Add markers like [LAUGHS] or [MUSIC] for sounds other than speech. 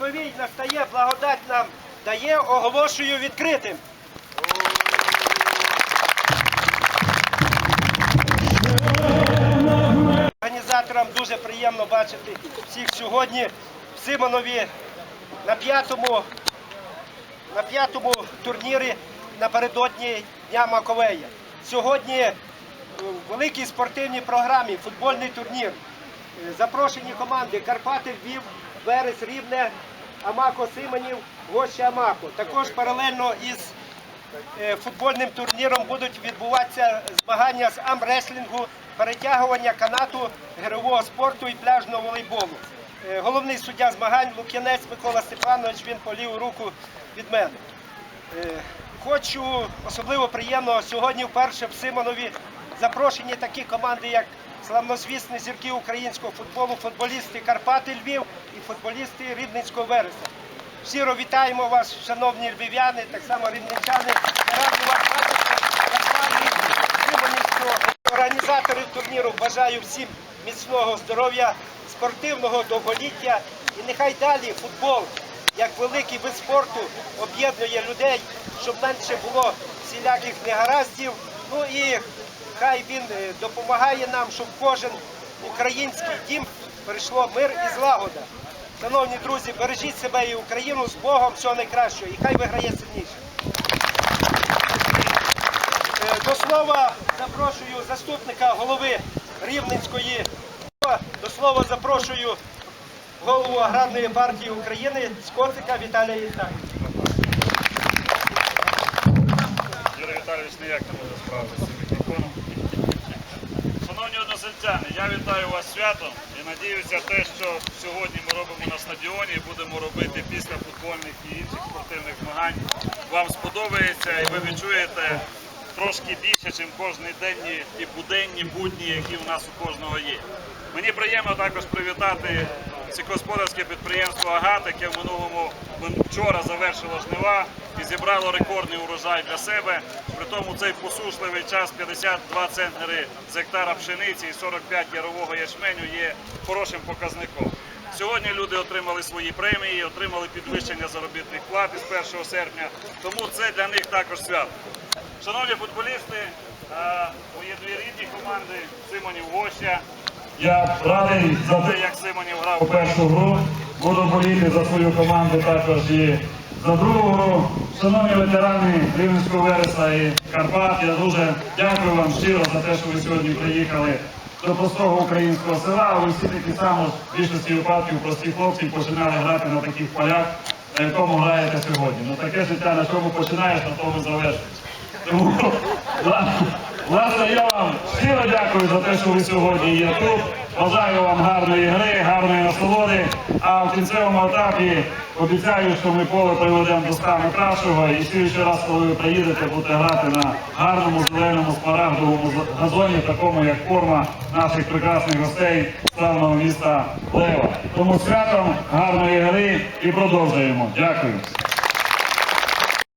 заповідь настає, благодать нам дає, оголошую відкритим. Організаторам дуже приємно бачити всіх сьогодні в Симонові на п'ятому, на п'ятому турнірі напередодні Дня Маковея. Сьогодні в великій спортивній програмі футбольний турнір. Е, Запрошені команди Карпати, Львів, Верес, Рівне, Амако Симонів, Гоща Амако. Також паралельно із е, футбольним турніром будуть відбуватися змагання з амреслінгу, перетягування канату, гирового спорту і пляжного волейболу. Е, Головний суддя змагань Лук'янець Микола Степанович, він по ліву руку від мене. Хочу особливо приємно сьогодні вперше в Симонові запрошені такі команди, як славнозвісні зірки українського футболу, футболісти Карпати Львів і футболісти Рівненського Вереса. Щиро вітаємо вас, шановні львів'яни, так само рівненчани. Раді вас бачити. Організаторів турніру бажаю всім міцного здоров'я, спортивного довголіття і нехай далі футбол як великий вид спорту об'єднує людей, щоб менше було всіляких негараздів. Ну і хай він е, допомагає нам, щоб кожен український дім прийшло мир і злагода. Шановні друзі, бережіть себе і Україну з Богом, всього найкращого, і хай виграє сильніше. Е, До слова запрошую заступника голови Рівненської. До слова запрошую голову аграрної партії України Скотика Віталія Євстафовича. Віталійович ніяк не може справитися з мікрофоном. Шановні односельчани, я вітаю вас святом і надіюся те, що сьогодні ми робимо на стадіоні і будемо робити після футбольних і інших спортивних змагань. Вам сподобається і ви відчуєте трошки більше, ніж кожні денні і буденні будні, які у нас у кожного є. Мені приємно також привітати сільськогосподарське підприємство Агат, яке в минулому вчора завершило жнива і зібрало рекордний урожай для себе. При тому цей посушливий час 52 центнери з гектара пшениці і 45 ярового ячменю є хорошим показником. Сьогодні люди отримали свої премії, отримали підвищення заробітних плат із 1 серпня, тому це для них також свято. Шановні футболісти, е, мої дві рідні команди Симонів Гоща. Я радий за те, як Симонів грав у першу гру. Буду боліти за свою команду також і за другу гру. Шановні ветерани Рівненського Вереса і Карпат, я дуже дякую вам щиро за те, що ви сьогодні приїхали до простого українського села. Ви всі такі само в більшості випадків прості хлопці починали грати на таких полях, на якому граєте сьогодні. Ну таке життя, на чому починаєш, на тому завершиш. Тому, [LAUGHS] власне, я вам щиро дякую за те, що ви сьогодні є тут. Бажаю вам гарної гри, гарної насолоди. А в кінцевому етапі обіцяю, що ми поле приведемо до стану кращого. І слідчий раз, коли ви приїдете, будете грати на гарному зеленому смарагдовому з- газоні, такому як форма наших прекрасних гостей славного міста Лева. Тому святом гарної гри і продовжуємо. Дякую.